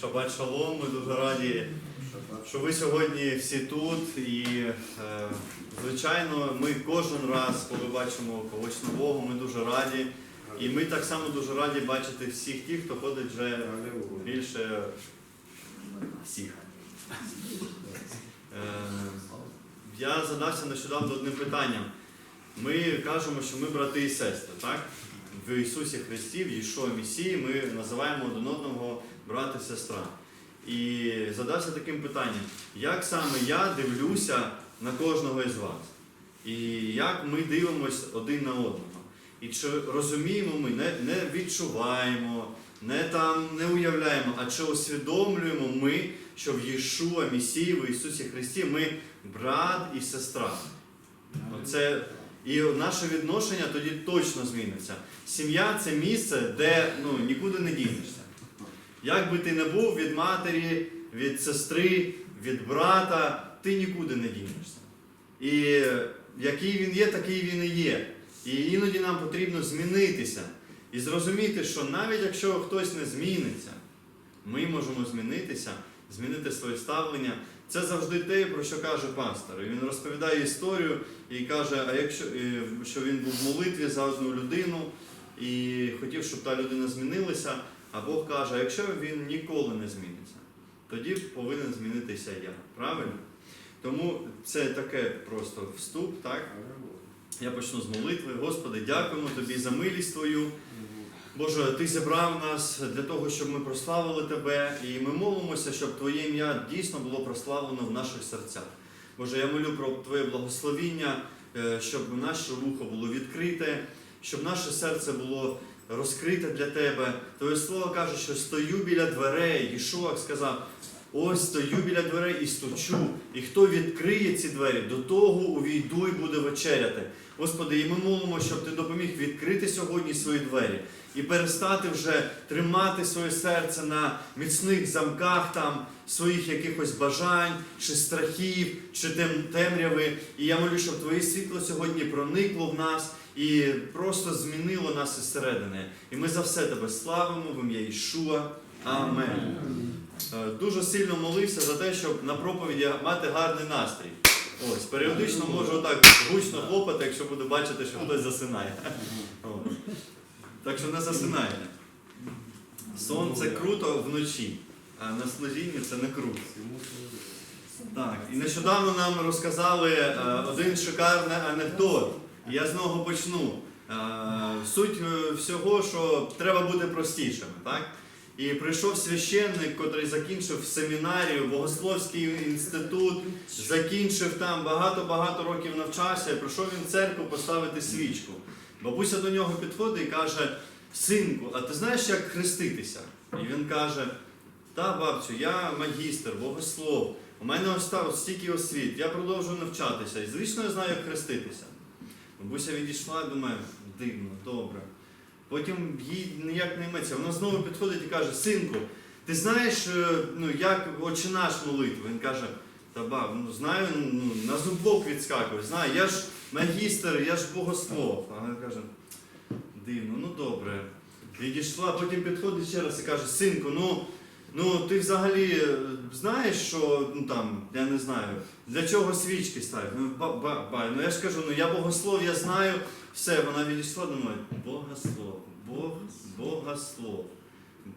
Шабат шалом, ми дуже раді, що ви сьогодні всі тут. І, е, звичайно, ми кожен раз, коли бачимо когось нового, ми дуже раді. І ми так само дуже раді бачити всіх тих, хто ходить вже більше всіх. Е, я задався нещодавно одним питанням. Ми кажемо, що ми брати і сестри, так? В Ісусі Христі, в Єшуа Месії ми називаємо один одного брат і сестра. І задався таким питанням, як саме я дивлюся на кожного із вас? І як ми дивимося один на одного? І чи розуміємо ми, не, не відчуваємо, не там не уявляємо, а чи усвідомлюємо ми, що в Єшуа Месії, в Ісусі Христі ми брат і сестра. Оце, і наше відношення тоді точно зміниться. Сім'я це місце, де ну, нікуди не дінешся. Як би ти не був від матері, від сестри, від брата, ти нікуди не дінешся. І який він є, такий він і є. І іноді нам потрібно змінитися і зрозуміти, що навіть якщо хтось не зміниться, ми можемо змінитися, змінити своє ставлення. Це завжди те, про що каже пастор. І він розповідає історію і каже, а якщо е, що він був в молитві за одну людину і хотів, щоб та людина змінилася, а Бог каже, якщо він ніколи не зміниться, тоді повинен змінитися я. Правильно? Тому це таке просто вступ, так? Я почну з молитви. Господи, дякуємо Тобі за милість Твою. Боже, Ти зібрав нас для того, щоб ми прославили Тебе, і ми молимося, щоб Твоє ім'я дійсно було прославлено в наших серцях. Боже, я молю про Твоє благословіння, е, щоб наше вухо було відкрите, щоб наше серце було розкрите для Тебе. Твоє слово каже, що стою біля дверей. Ішуак сказав, ось стою біля дверей і стучу. І хто відкриє ці двері, до того увійду і буде вечеряти. Господи, і ми молимо, щоб Ти допоміг відкрити сьогодні свої двері і перестати вже тримати своє серце на міцних замках там своїх якихось бажань, чи страхів, чи тем, темряви. І я молю, щоб Твоє світло сьогодні проникло в нас і просто змінило нас із середини. І ми за все тебе славимо в ім'я Ішуа. Амен. Дуже сильно молився за те, щоб на проповіді мати гарний настрій. Ось, періодично можу отак гучно хлопати, якщо буду бачити, що хтось засинає. Так що не засинайте. Сон це круто вночі, а на служінні це не круто. Так, і нещодавно нам розказали е, один шикарний анекдот. І Я з нього почну. Е, суть е, всього, що треба бути простішими. Так? І прийшов священник, котрий закінчив семінарію, богословський інститут, закінчив там багато-багато років навчався, і прийшов він в церкву поставити свічку. Бабуся до нього підходить і каже: Синку, а ти знаєш, як хреститися? І він каже: Та, бабцю, я магістр, богослов. У мене ось стільки освіт, я продовжую навчатися. І звісно, я знаю, як хреститися. Бабуся відійшла, думає, дивно, добре. Потім їй ніяк не йметься. Вона знову підходить і каже: Синку, ти знаєш, е, ну, як отче наш молитву? Він каже, та баб, ну знаю, ну, на зубок відскакує, знаю, я ж магістр, я ж богослов. А вона каже, дивно, ну добре. Відійшла, потім підходить ще раз і каже, синку, ну, ну ти взагалі е, знаєш, що ну там, я не знаю, для чого свічки ставлять? Ну, ну я ж кажу, ну я богослов, я знаю. Все, вона відійшла, думає, богослов, Бог, богослов,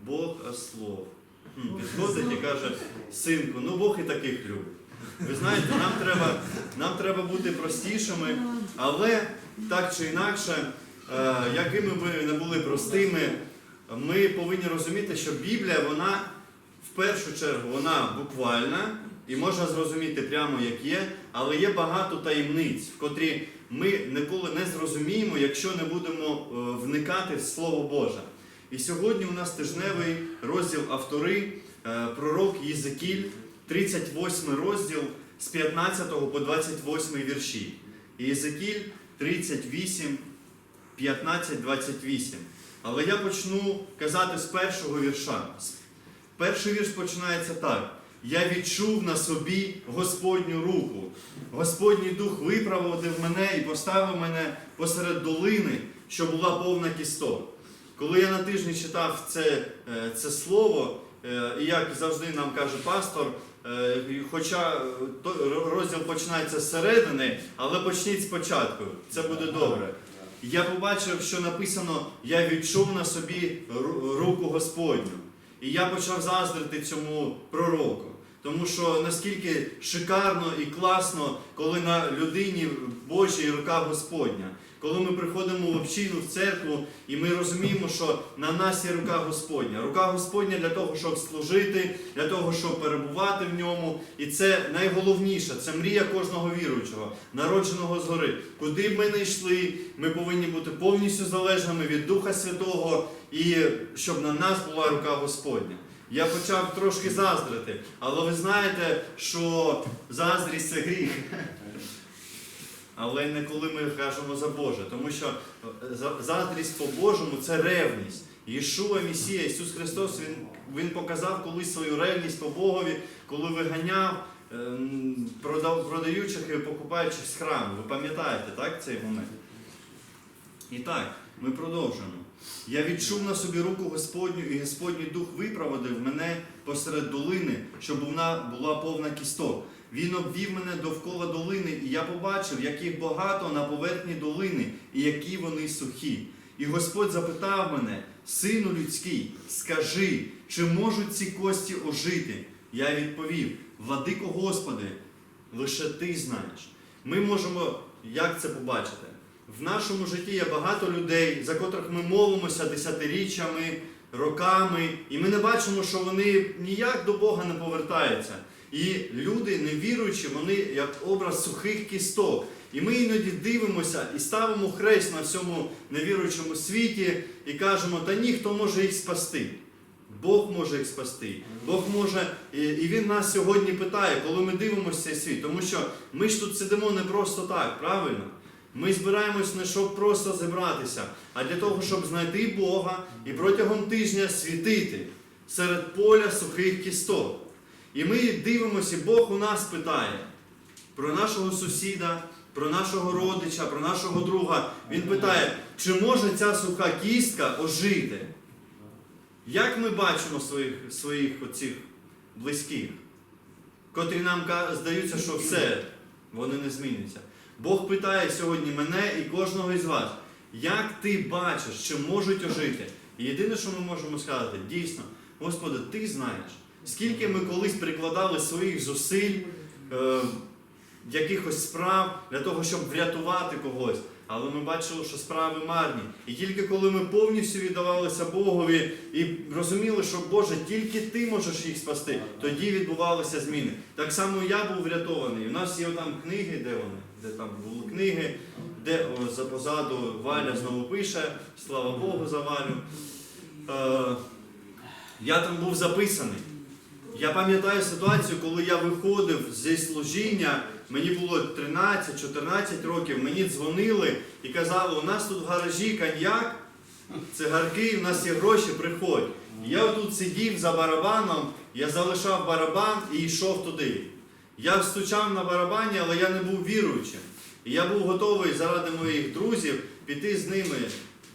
богослов. Підходить і каже, синку, ну Бог і таких любить. Ви знаєте, нам треба, нам треба бути простішими, але так чи інакше, е, якими би не були простими, ми повинні розуміти, що Біблія, вона в першу чергу вона буквальна і можна зрозуміти прямо як є, але є багато таємниць, в котрі ми ніколи не зрозуміємо, якщо не будемо е, вникати в Слово Боже. І сьогодні у нас тижневий розділ автори, е, пророк Єзекіль, 38 розділ з 15 по 28 вірші. Єзекіль 38, 15, 28. Але я почну казати з першого вірша. Перший вірш починається так. Я відчув на собі Господню руку. Господній дух виправдив мене і поставив мене посеред долини, що була повна кісток. Коли я на тижні читав це, е, це слово, е, і як завжди нам каже пастор, хоча е, розділ починається зсередини, але почніть спочатку. Це буде добре. Я побачив, що написано: Я відчув на собі руку Господню. І я почав заздрити цьому пророку. Тому що наскільки шикарно і класно, коли на людині Божій рука Господня. Коли ми приходимо в общину, в церкву, і ми розуміємо, що на нас є рука Господня. Рука Господня для того, щоб служити, для того, щоб перебувати в ньому. І це найголовніше, це мрія кожного віруючого, народженого згори. Куди б ми не йшли, ми повинні бути повністю залежними від Духа Святого, і щоб на нас була рука Господня. Я почав трошки заздрити, але ви знаєте, що заздрість це гріх. Але не коли ми кажемо за Боже, тому що е, заздрість по-божому це ревність. Ішуа Месія, Ісус Христос, Він, він показав колись свою ревність по Богові, коли виганяв ем, продаючих і покупаючих з храму. Ви пам'ятаєте, так, цей момент? І так, ми продовжуємо. Я відчув на собі руку Господню, і Господній Дух випроводив мене посеред долини, щоб вона була повна кісток. Він обвів мене довкола долини, і я побачив, як їх багато на поверхні долини, і які вони сухі. І Господь запитав мене, сину людський, скажи, чи можуть ці кості ожити? Я відповів: Владико Господи, лише ти знаєш. Ми можемо як це побачити? В нашому житті є багато людей, за котрих ми молимося десятиріччями, роками, і ми не бачимо, що вони ніяк до Бога не повертаються. І люди, невіруючі, вони як образ сухих кісток. І ми іноді дивимося і ставимо хрест на всьому невіруючому світі і кажемо, та ні, хто може їх спасти. Бог може їх спасти. Бог може, і Він нас сьогодні питає, коли ми дивимося цей світ, тому що ми ж тут сидимо не просто так, правильно? Ми збираємось не щоб просто зібратися, а для того, щоб знайти Бога і протягом тижня світити серед поля сухих кісток. І ми дивимося, Бог у нас питає про нашого сусіда, про нашого родича, про нашого друга. Він питає, чи може ця суха кістка ожити? Як ми бачимо своїх, своїх оцих близьких, котрі нам здаються, що все, вони не зміняться. Бог питає сьогодні мене і кожного із вас, як ти бачиш, чи можуть ожити? І єдине, що ми можемо сказати, дійсно, Господи, ти знаєш, скільки ми колись прикладали своїх зусиль, е, якихось справ для того, щоб врятувати когось. Але ми бачили, що справи марні. І тільки коли ми повністю віддавалися Богові і розуміли, що Боже, тільки ти можеш їх спасти, тоді відбувалися зміни. Так само я був врятований. У нас є там книги, де вони? Де там були книги, де о, за позаду Валя знову пише, слава Богу за Валю. Е, я там був записаний. Я пам'ятаю ситуацію, коли я виходив зі служіння, мені було 13-14 років, мені дзвонили і казали, у нас тут в гаражі коньяк, цигарки, у нас є гроші, приходь. Я тут сидів за барабаном, я залишав барабан і йшов туди. Я встучав на барабані, але я не був віруючим. І я був готовий заради моїх друзів піти з ними,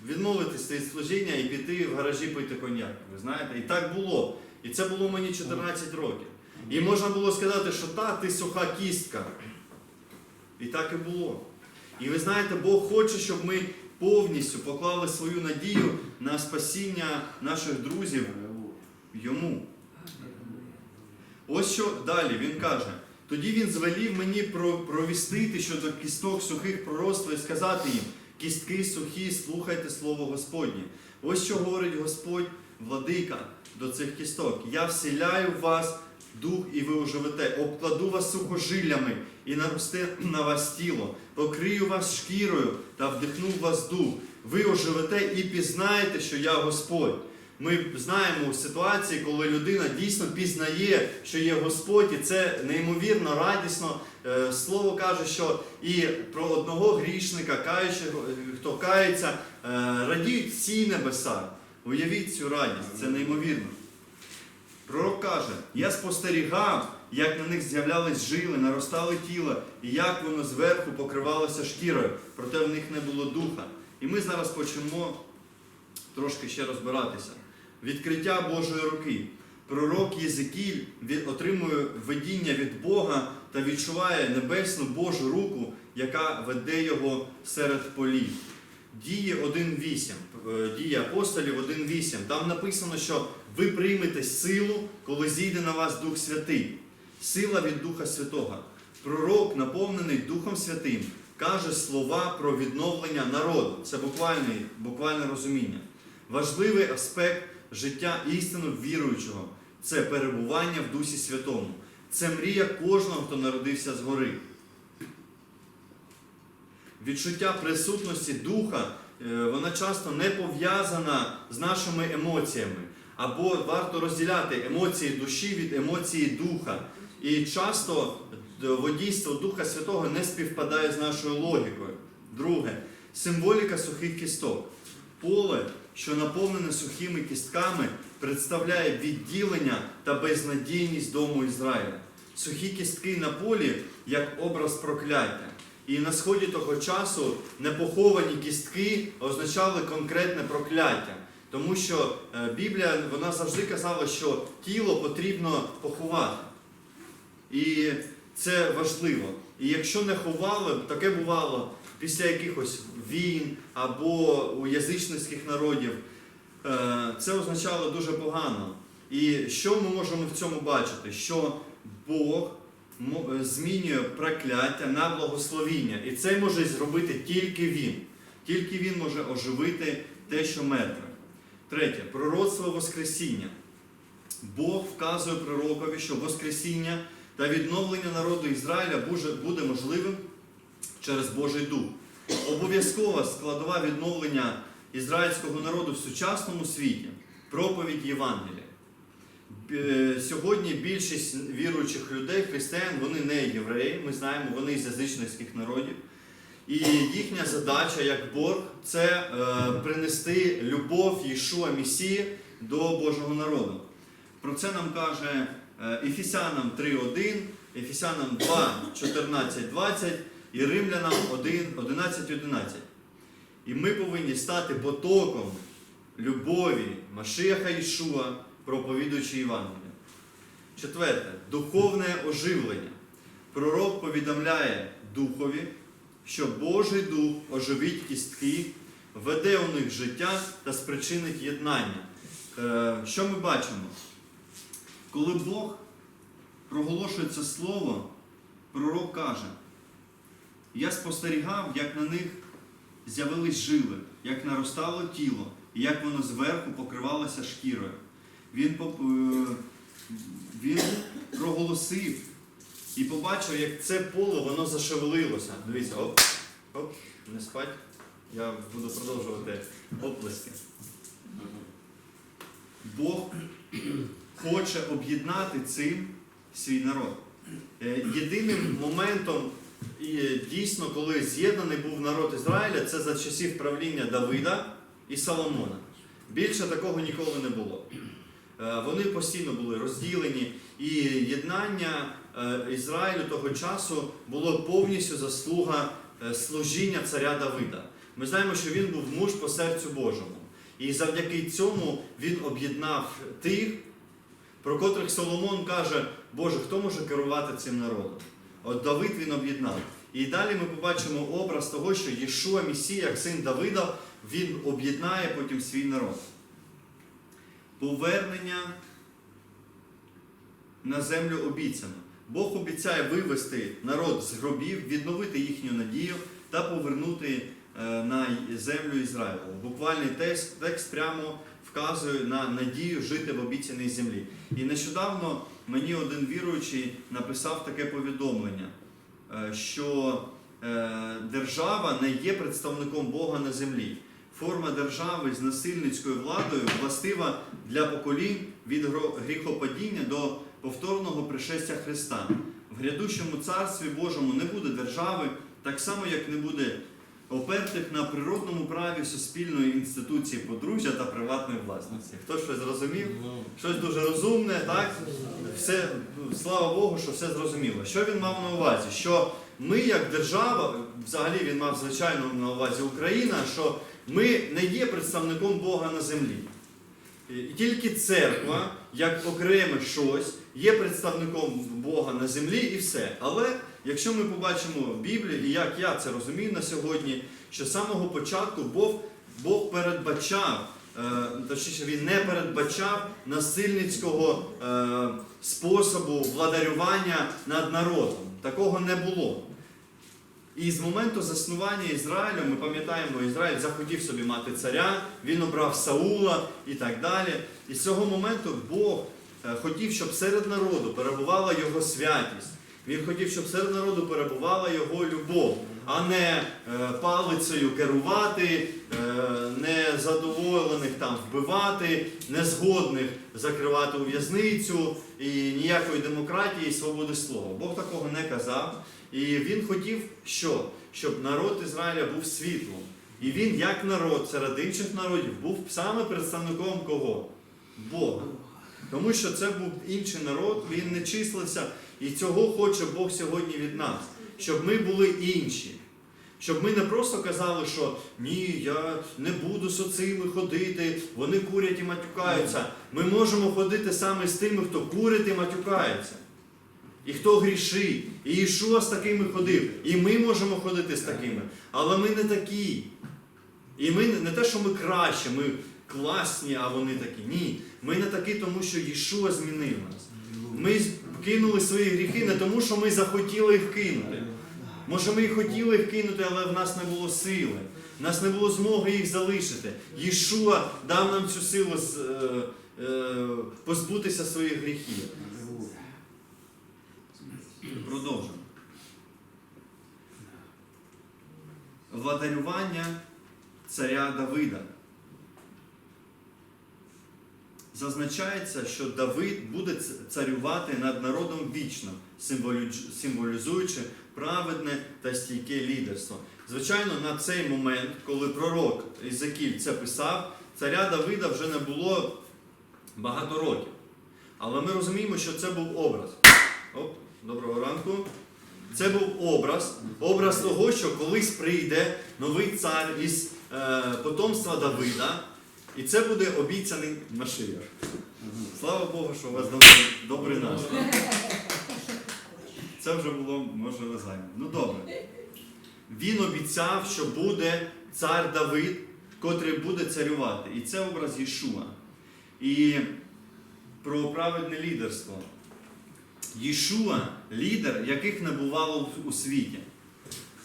відмовитися від служіння і піти в гаражі пити коньяк. Ви знаєте, і так було. І це було мені 14 років. І можна було сказати, що та ти суха кістка. І так і було. І ви знаєте, Бог хоче, щоб ми повністю поклали свою надію на спасіння наших друзів йому. Ось що далі він каже. Тоді він звелів мені про- провістити щодо кісток сухих пророцтва і сказати їм: кістки сухі, слухайте слово Господнє. Ось що говорить Господь, владика, до цих кісток. Я вселяю в вас дух, і ви оживете, обкладу вас сухожиллями і наросте на вас тіло, покрию вас шкірою та вдихну в вас дух. Ви оживете і пізнаєте, що я Господь. Ми знаємо ситуації, коли людина дійсно пізнає, що є Господь, і це неймовірно радісно. Е, Слово каже, що і про одного грішника, каючого, е, хто кається, е, радіють всі небеса. Уявіть цю радість, це неймовірно. Пророк каже: я спостерігав, як на них з'являлись жили, наростали тіла, і як воно зверху покривалося шкірою, проте в них не було духа. І ми зараз почнемо. трошки ще розбиратися. Відкриття Божої руки. пророк Єзекіль отримує видіння від Бога та відчуває небесну Божу руку, яка веде його серед полів. Дії 1.8, е, дії апостолів 1.8. Там написано, що ви приймете силу, коли зійде на вас Дух Святий. Сила від Духа Святого. Пророк, наповнений Духом Святим, каже слова про відновлення народу. Це буквальне, буквальне розуміння. Важливий аспект життя істину віруючого це перебування в Дусі Святому. Це мрія кожного, хто народився згори. Відчуття присутності Духа, е, вона часто не пов'язана з нашими емоціями. Або варто розділяти емоції душі від емоції духа. І часто водійство Духа Святого не співпадає з нашою логікою. Друге, символіка сухих кісток. Поле, що наповнене сухими кістками, представляє відділення та безнадійність дому Ізраїля. Сухі кістки на полі як образ прокляття. І на сході того часу непоховані кістки означали конкретне прокляття. Тому що е, Біблія вона завжди казала, що тіло потрібно поховати. І це важливо. І якщо не ховали, таке бувало після якихось війн або у язичницьких народів, е, це означало дуже погано. І що ми можемо в цьому бачити? Що Бог змінює прокляття на благословіння. І це може зробити тільки Він. Тільки Він може оживити те, що мертве. Третє пророцтво Воскресіння. Бог вказує пророкові, що Воскресіння та відновлення народу Ізраїля буде- буде можливим через Божий Дух. Обов'язкова складова відновлення ізраїльського народу в сучасному світі проповідь Євангелія. Б- Сьогодні більшість віруючих людей, християн, вони не євреї, ми знаємо, вони з язичницьких народів. І їхня задача як борг це е, принести любов Єшуа Месії до Божого народу. Про це нам каже е, Ефесянам 3.1, Ефесянам 2, 14, 20 і Римлянам 1, 11, 11. І ми повинні стати потоком любові Машиаха Ішуа, проповідуючи Євангелія. Четверте духовне оживлення. Пророк повідомляє духові, що Божий Дух оживить кістки, веде у них життя та спричинить єднання. Е, Що ми бачимо? Коли Бог проголошує це слово, пророк каже: Я спостерігав, як на них з'явились жили, як наростало тіло, і як воно зверху покривалося шкірою. Він, е, він проголосив і побачив, як це поле воно зашевелилося. Дивіться, оп, оп, не спать. Я буду продовжувати оплески. Бог хоче об'єднати цим свій народ. Е, Єдиним моментом, дійсно, коли з'єднаний був народ Ізраїля, це за часів правління Давида і Соломона. Більше такого ніколи не було. Е, Вони постійно були розділені, і єднання е, Ізраїлю того часу було повністю заслуга е, служіння царя Давида. Ми знаємо, що він був муж по серцю Божому. І завдяки цьому він об'єднав тих, про котрих Соломон каже, Боже, хто може керувати цим народом? От Давид він об'єднав. І далі ми побачимо образ того, що Єшуа Месія, як син Давида, він об'єднає потім свій народ. Повернення на землю обіцяну. Бог обіцяє вивести народ з гробів, відновити їхню надію та повернути е, на землю Ізраїлю. Буквальний текст, текст прямо вказує на надію жити в обіцяній землі. І нещодавно мені один віруючий написав таке повідомлення, е, що е, держава не є представником Бога на землі. Форма держави з насильницькою владою властива для поколінь від гріхопадіння до повторного пришестя Христа. В грядущому царстві Божому не буде держави, так само як не буде опертих на природному праві суспільної інституції подружжя та приватної власності. Хто щось зрозумів? Щось дуже розумне, так? Все, ну, слава Богу, що все зрозуміло. Що він мав на увазі? Що ми, як держава, взагалі він мав звичайно на увазі Україна, що ми не є представником Бога на землі. І тільки церква як окреме щось, є представником Бога на землі і все. Але якщо ми побачимо в Біблії, і як я це розумію на сьогодні, що з самого початку Бог, Бог передбачав, е, точніше, він не передбачав насильницького е, способу владарювання над народом. Такого не було. І з моменту заснування Ізраїлю, ми пам'ятаємо, Ізраїль захотів собі мати царя, він обрав Саула і так далі. І з цього моменту Бог е, хотів, щоб серед народу перебувала його святість. Він хотів, щоб серед народу перебувала його любов, а не е, палицею керувати, е, незадоволених там вбивати, незгодних закривати у в'язницю і ніякої демократії і свободи слова. Бог такого не казав. І він хотів, що? щоб народ Ізраїля був світлом. І він, як народ серед інших народів, був саме представником кого? Бога. Тому що це був інший народ, він не числився, і цього хоче Бог сьогодні від нас, щоб ми були інші. Щоб ми не просто казали, що ні, я не буду з оцими ходити, вони курять і матюкаються. Ми можемо ходити саме з тими, хто курить і матюкається. І хто грішить. І Ішуа з такими ходив. І ми можемо ходити з такими. Але ми не такі. І ми не те, що ми краще, ми класні, а вони такі. Ні. Ми не такі, тому що Ішуа змінив нас. Ми кинули свої гріхи не тому, що ми захотіли їх кинути. Може, ми і хотіли їх кинути, але в нас не було сили. В нас не було змоги їх залишити. Єшуа дав нам цю силу е, е, позбутися своїх гріхів. Продовжуємо. Владарювання царя Давида. Зазначається, що Давид буде царювати над народом вічно, символізуючи праведне та стійке лідерство. Звичайно, на цей момент, коли пророк Ізекіль це писав, царя Давида вже не було багато років. Але ми розуміємо, що це був образ. Оп, доброго ранку. Це був образ, образ того, що колись прийде новий цар із е, потомства Давида, і це буде обіцяний Машияр. Слава Богу, що у вас добрий, добрий настрій. Це вже було, може, знаєте. Ну добре. Він обіцяв, що буде цар Давид, котрий буде царювати. І це образ Єшуа. І про праведне лідерство. Єшуа лідер, яких не бувало у світі.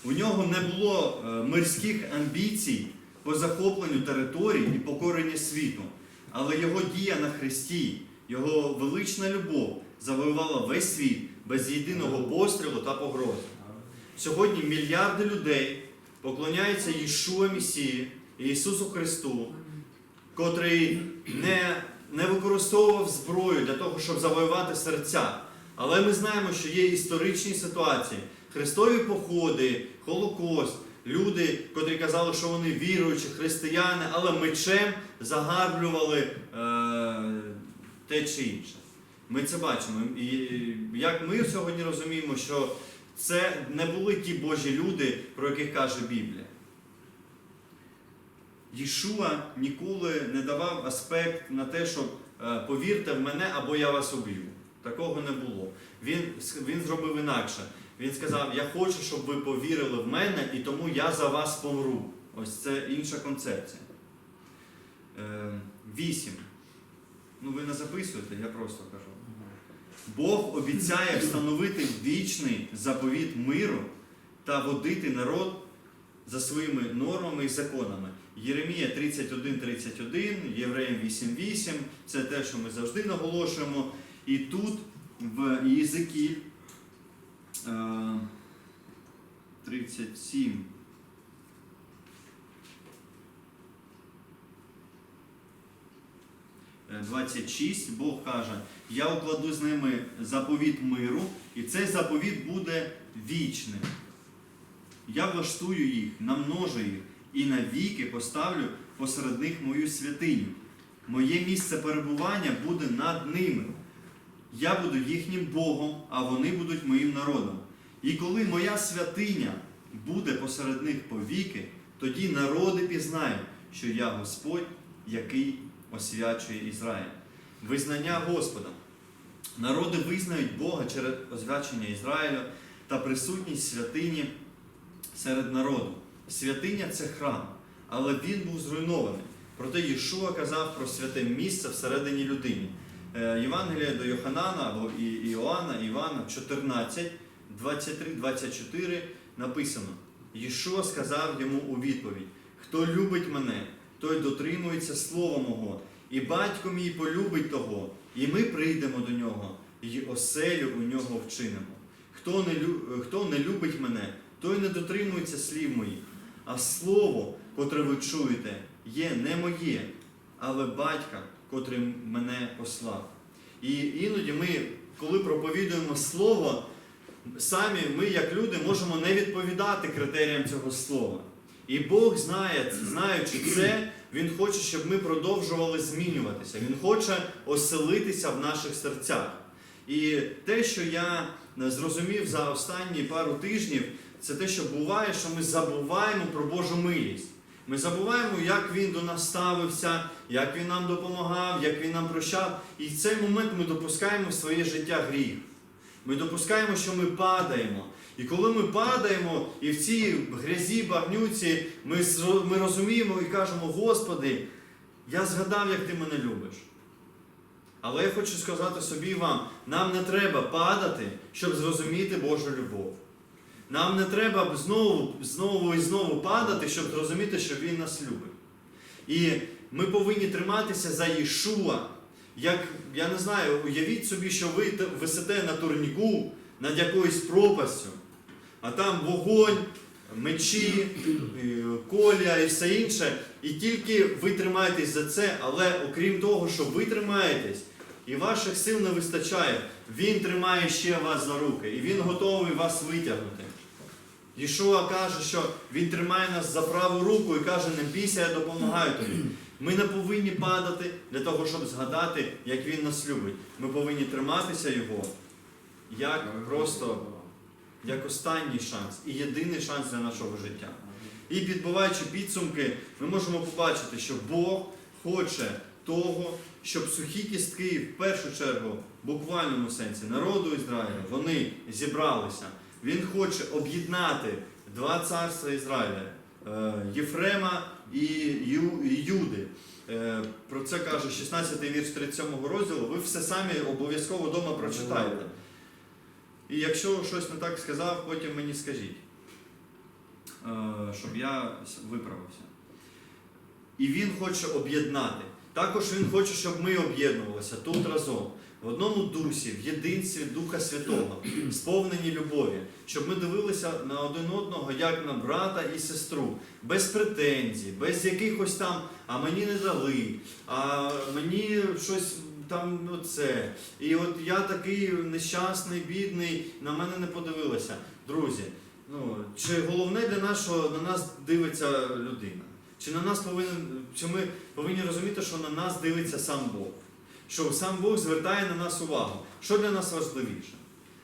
У нього не було е, мирських амбіцій по захопленню територій і покоренню світу. Але його дія на Христі, його велична любов завоювала весь світ без єдиного пострілу та погрози. Сьогодні мільярди людей поклоняються Єшуа Месії, Ісусу Христу, котрий не, не використовував зброю для того, щоб завоювати серця. Але ми знаємо, що є історичні ситуації, хрестові походи, Холокост, люди, котрі казали, що вони віруючі, християни, але мечем загарблювали е, те чи інше. Ми це бачимо. І як ми сьогодні розуміємо, що це не були ті Божі люди, про яких каже Біблія. Єшуа ніколи не давав аспект на те, що е, повірте в мене або я вас уб'ю. Такого не було. Він, він зробив інакше. Він сказав: Я хочу, щоб ви повірили в мене, і тому я за вас помру. Ось це інша концепція. Е, Вісім. Ну ви не записуєте, я просто кажу. Бог обіцяє встановити вічний заповіт миру та водити народ за своїми нормами і законами. Єремія 31.31, Євреям 8.8 це те, що ми завжди наголошуємо. І тут в Єзикіль 37. Е, 26 Бог каже, я укладу з ними заповіт миру, і цей заповіт буде вічним. Я влаштую їх, намножу їх і навіки поставлю посеред них мою святиню. Моє місце перебування буде над ними. Я буду їхнім Богом, а вони будуть моїм народом. І коли моя святиня буде посеред них повіки, тоді народи пізнають, що я Господь, який освячує Ізраїль. визнання Господа. Народи визнають Бога через освячення Ізраїлю та присутність святині серед народу. Святиня це храм, але він був зруйнований. Проте Єшуа казав про святе місце всередині людини. Е, Євангелія до Йоханана або Іоанна, Івана 14, 23, 24 написано: Єшуа сказав йому у відповідь: Хто любить мене, той дотримується слова мого, і батько мій полюбить того, і ми прийдемо до нього, і оселю у нього вчинимо. Хто не, хто не любить мене, той не дотримується слів моїх. А слово, котре ви чуєте, є не моє, але батька, котрий мене послав. І іноді ми, коли проповідуємо слово, самі ми, як люди, можемо не відповідати критеріям цього слова. І Бог знає, знаючи це, Він хоче, щоб ми продовжували змінюватися. Він хоче оселитися в наших серцях. І те, що я зрозумів за останні пару тижнів, це те, що буває, що ми забуваємо про Божу милість. Ми забуваємо, як Він до нас ставився, як Він нам допомагав, як Він нам прощав. І в цей момент ми допускаємо в своє життя гріх. Ми допускаємо, що ми падаємо. І коли ми падаємо, і в цій грязі, багнюці, ми, ми розуміємо і кажемо, Господи, я згадав, як ти мене любиш. Але я хочу сказати собі вам, нам не треба падати, щоб зрозуміти Божу любов. Нам не треба знову, знову і знову падати, щоб зрозуміти, що Він нас любить. І ми повинні триматися за Єшуа. Як, я не знаю, уявіть собі, що ви висите на турніку над якоюсь пропастю, а там вогонь, мечі, е, коля і все інше. І тільки ви тримаєтесь за це, але окрім того, що ви тримаєтесь, і ваших сил не вистачає, він тримає ще вас за руки, і він готовий вас витягнути. Єшуа каже, що він тримає нас за праву руку і каже, не бійся, я допомагаю тобі. Ми не повинні падати для того, щоб згадати, як він нас любить. Ми повинні триматися його як просто як останній шанс і єдиний шанс для нашого життя. І підбиваючи підсумки, ми можемо побачити, що Бог хоче того, щоб сухі кістки, в першу чергу, в буквальному сенсі, народу Ізраїля, вони зібралися. Він хоче об'єднати два царства Ізраїля е, Єфрема і Юди. Е, Про це каже 16 вірш 37 розділу. Ви все самі обов'язково вдома прочитаєте. І якщо щось не так сказав, потім мені скажіть, е, щоб я виправився. І він хоче об'єднати. Також він хоче, щоб ми об'єднувалися тут разом, в одному дусі, в єдинстві Духа Святого, сповнені любові, щоб ми дивилися на один одного як на брата і сестру, без претензій, без якихось там, а мені не дали, а мені щось там ну, це. І от я такий нещасний, бідний, на мене не подивилися. Друзі, ну, чи головне для нас, що на нас дивиться людина? Чи на нас повинен, чи ми повинні розуміти, що на нас дивиться сам Бог? Що сам Бог звертає на нас увагу. Що для нас важливіше?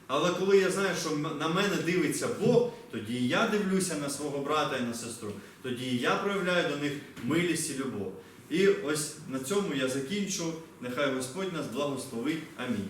Але коли я знаю, що на мене дивиться Бог, тоді я дивлюся на свого брата і на сестру, тоді я проявляю до них милість і любов. І ось на цьому я закінчу. Нехай Господь нас благословить. Амінь.